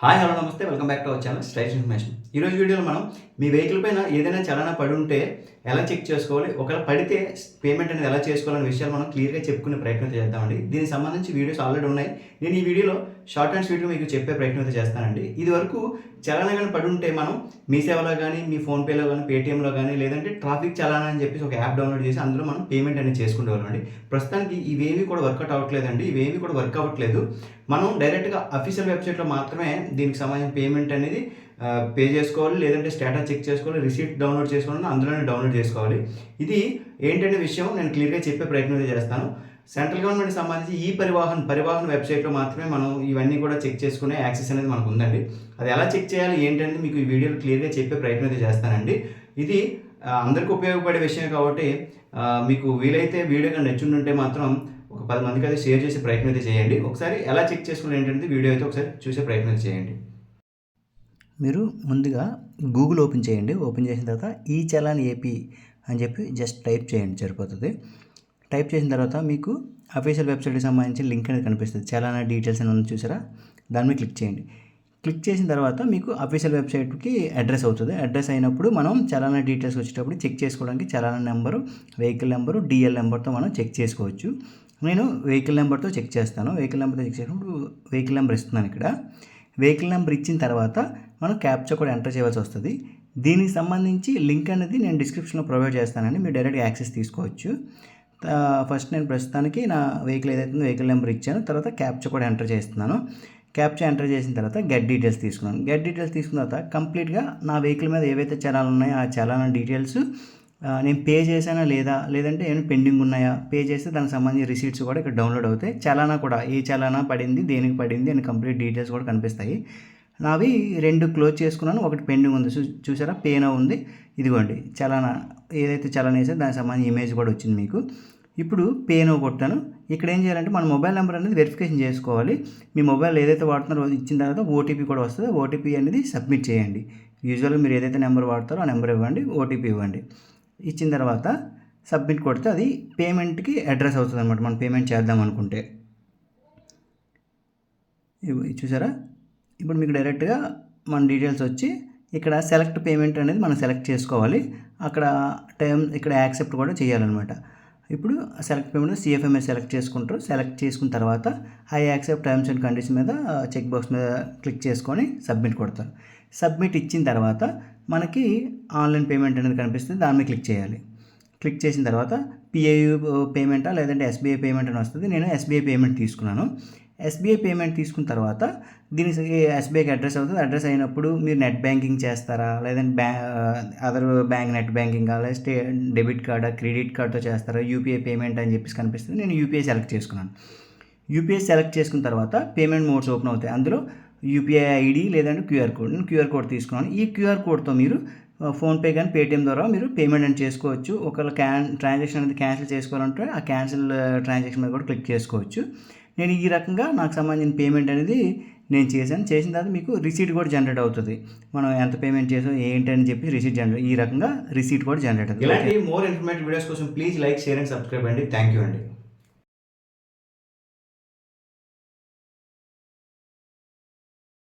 Hi hello namaste welcome back to our channel styles information. ఈ రోజు వీడియోలో మనం మీ వెహికల్ పైన ఏదైనా చలన పడి ఉంటే ఎలా చెక్ చేసుకోవాలి? ఒకవేళ పడితే పేమెంట్ అనేది ఎలా చేసుకోవాలనే విషయాలు మనం క్లియర్గా చెప్పుకునే ప్రయత్నం చేద్దామండి. దీనికి సంబంధించి వీడియోస్ ఆల్రెడీ ఉన్నాయి. నేను ఈ వీడియోలో షార్ట్ అండ్ స్వీట్గా మీకు చెప్పే ప్రయత్నం అయితే చేస్తానండి. ఇది వరకు చలన కానీ పడి ఉంటే మనం మీ సేవలో కానీ మీ ఫోన్పేలో కానీ పేటీఎంలో కానీ లేదంటే ట్రాఫిక్ చలానా అని చెప్పేసి ఒక యాప్ డౌన్లోడ్ చేసి అందులో మనం పేమెంట్ అనేది చేసుకునేవాళ్ళం అండి. ప్రస్తుతానికి ఇవేవి కూడా వర్కౌట్ అవ్వట్లేదండి. ఇవేవి కూడా వర్క్ అవ్వట్లేదు. మనం డైరెక్ట్గా అఫీషియల్ వెబ్సైట్లో మాత్రమే దీనికి సంబంధించిన పేమెంట్ అనేది పే చేసుకోవాలి లేదంటే స్టేటస్ చెక్ చేసుకోవాలి రిసీట్ డౌన్లోడ్ చేసుకోవాలి అందులోనే డౌన్లోడ్ చేసుకోవాలి. ఇది ఏంటనే విషయం నేను క్లియర్గా చెప్పే ప్రయత్నం చేస్తాను. సెంట్రల్ గవర్నమెంట్ సంబంధించి ఈ పరివాహన్ పరివాహన్ వెబ్సైట్లో మాత్రమే మనం ఇవన్నీ కూడా చెక్ చేసుకునే యాక్సెస్ అనేది మనకు ఉందండి. అది ఎలా చెక్ చేయాలి ఏంటంటే మీకు ఈ వీడియోలో క్లియర్గా చెప్పే ప్రయత్నం అయితే చేస్తానండి. ఇది అందరికీ ఉపయోగపడే విషయం కాబట్టి మీకు వీలైతే వీడియో కానీ నచ్చుంటే మాత్రం ఒక పది మందికి అయితే షేర్ చేసే ప్రయత్నం అయితే చేయండి. ఒకసారి ఎలా చెక్ చేసుకుని ఏంటంటే వీడియో అయితే ఒకసారి చూసే ప్రయత్నం చేయండి. మీరు ముందుగా గూగుల్ ఓపెన్ చేయండి. ఓపెన్ చేసిన తర్వాత ఈ చలాన్ ఏపీ అని చెప్పి జస్ట్ టైప్ చేయండి సరిపోతుంది. టైప్ చేసిన తర్వాత మీకు అఫీషియల్ వెబ్సైట్కి సంబంధించిన లింక్ అనేది కనిపిస్తుంది. చలానా డీటెయిల్స్ అని ఉంది చూసారా? దాని మీద క్లిక్ చేయండి. క్లిక్ చేసిన తర్వాత మీకు అఫీషియల్ వెబ్సైట్కి అడ్రస్ అవుతుంది. అడ్రస్ అయినప్పుడు మనం చలానా డీటెయిల్స్ వచ్చేటప్పుడు చెక్ చేసుకోవడానికి చలానా నెంబరు వెహికల్ నెంబరు డిఎల్ నెంబర్తో మనం చెక్ చేసుకోవచ్చు. నేను వెహికల్ నెంబర్తో చెక్ చేస్తాను. వెహికల్ నెంబర్తో చెక్ చేసినప్పుడు వెహికల్ నెంబర్ ఇస్తున్నాను ఇక్కడ. వెహికల్ నెంబర్ ఇచ్చిన తర్వాత మనం క్యాప్చర్ కూడా ఎంటర్ చేయవలసి వస్తుంది. దీనికి సంబంధించి లింక్ అనేది నేను డిస్క్రిప్షన్లో ప్రొవైడ్ చేస్తానండి. మీరు డైరెక్ట్గా యాక్సెస్ తీసుకోవచ్చు. ఫస్ట్ నేను ప్రస్తుతానికి నా వెహికల్ ఏదైతే ఉందో వెహికల్ నెంబర్ ఇచ్చాను. తర్వాత క్యాప్చా కూడా ఎంటర్ చేస్తున్నాను. క్యాప్చా ఎంటర్ చేసిన తర్వాత గెట్ డీటెయిల్స్ తీసుకున్నాను. గెట్ డీటెయిల్స్ తీసుకున్న తర్వాత కంప్లీట్గా నా వెహికల్ మీద ఏవైతే చలాలు ఉన్నాయో ఆ చలానా డీటెయిల్స్ నేను పే చేశానా లేదా లేదంటే ఏమైనా పెండింగ్ ఉన్నాయా పే చేస్తే దానికి సంబంధించిన రిసీట్స్ కూడా ఇక్కడ డౌన్లోడ్ అవుతాయి. చలానా కూడా ఏ చలానా పడింది దేనికి పడింది అని కంప్లీట్ డీటెయిల్స్ కూడా కనిపిస్తాయి. నావి రెండు క్లోజ్ చేసుకున్నాను. ఒకటి పెండింగ్ ఉంది. చూ చూసారా? పేనో ఉంది. ఇదిగోండి. చలానా ఏదైతే చలన వేసారో దానికి సంబంధించిన ఇమేజ్ కూడా వచ్చింది మీకు. ఇప్పుడు పేనో కొట్టాను. ఇక్కడ ఏం చేయాలంటే మన మొబైల్ నెంబర్ అనేది వెరిఫికేషన్ చేసుకోవాలి. మీ మొబైల్ ఏదైతే వాడుతున్నారో ఇచ్చిన తర్వాత ఓటీపీ కూడా వస్తుంది. ఓటీపీ అనేది సబ్మిట్ చేయండి. యూజువల్గా మీరు ఏదైతే నెంబర్ వాడతారో ఆ నెంబర్ ఇవ్వండి. ఓటీపీ ఇవ్వండి. ఇచ్చిన తర్వాత సబ్మిట్ కొడితే అది పేమెంట్కి అడ్రస్ అవుతుంది అనమాట మనం పేమెంట్ చేద్దాం అనుకుంటే. ఇవి చూసారా? ఇప్పుడు మీకు డైరెక్ట్గా మన డీటెయిల్స్ వచ్చి ఇక్కడ సెలెక్ట్ పేమెంట్ అనేది మనం సెలెక్ట్ చేసుకోవాలి. అక్కడ టైం ఇక్కడ యాక్సెప్ట్ కూడా చేయాలన్నమాట. ఇప్పుడు సెలెక్ట్ పేమెంట్ సిఎఫ్ఎంఎస్ సెలెక్ట్ చేసుకుంటారు. సెలెక్ట్ చేసుకున్న తర్వాత I accept terms and condition మీద చెక్ బాక్స్ మీద క్లిక్ చేసుకొని సబ్మిట్ కొడతారు. సబ్మిట్ ఇచ్చిన తర్వాత మనకి ఆన్లైన్ పేమెంట్ అనేది కనిపిస్తుంది. దాని మీద క్లిక్ చేయాలి. క్లిక్ చేసిన తర్వాత పిఐయు పేమెంటా లేదంటే ఎస్బీఐ పేమెంట్ అని వస్తుంది. నేను ఎస్బీఐ పేమెంట్ తీసుకున్నాను. ఎస్బీఐ పేమెంట్ తీసుకున్న తర్వాత దీనికి ఎస్బీఐకి అడ్రస్ అవుతుంది. అడ్రస్ అయినప్పుడు మీరు నెట్ బ్యాంకింగ్ చేస్తారా? లేదంటే బ్యా అదర్ బ్యాంక్ నెట్ బ్యాంకింగ్ లేదంటే డెబిట్ కార్డా క్రెడిట్ కార్డ్తో చేస్తారా? యూపీఐ పేమెంట్ అని చెప్పేసి కనిపిస్తుంది. నేను యూపీఐ సెలెక్ట్ చేసుకున్నాను. యూపీఐ సెలెక్ట్ చేసుకున్న తర్వాత పేమెంట్ మోడ్స్ ఓపెన్ అవుతాయి. అందులో యూపీఐ ఐడి లేదంటే క్యూఆర్ కోడ్. నేను క్యూఆర్ కోడ్ తీసుకున్నాను. ఈ క్యూఆర్ కోడ్తో మీరు ఫోన్పే కానీ పేటిఎం ద్వారా మీరు పేమెంట్ అని చేసుకోవచ్చు. ఒకవేళ క్యాన్ ట్రాన్సాక్షన్ అనేది క్యాన్సిల్ చేసుకోవాలంటే ఆ క్యాన్సిల్ ట్రాన్సాక్షన్ మీద కూడా క్లిక్ చేసుకోవచ్చు. నేను ఈ రకంగా నాకు సంబంధించిన పేమెంట్ అనేది నేను చేశాను. చేసిన తర్వాత మీకు రిసీట్ కూడా జనరేట్ అవుతుంది. మనం ఎంత పేమెంట్ చేసాం ఏంటి అని చెప్పి రిసీట్ జనరేట్ ఈ రకంగా రిసీట్ కూడా జనరేట్ అవుతుంది. ఇలాంటి మోర్ ఇన్ఫర్మేటివ్ వీడియోస్ కోసం please like share and subscribe అండి. థ్యాంక్ యూ అండి.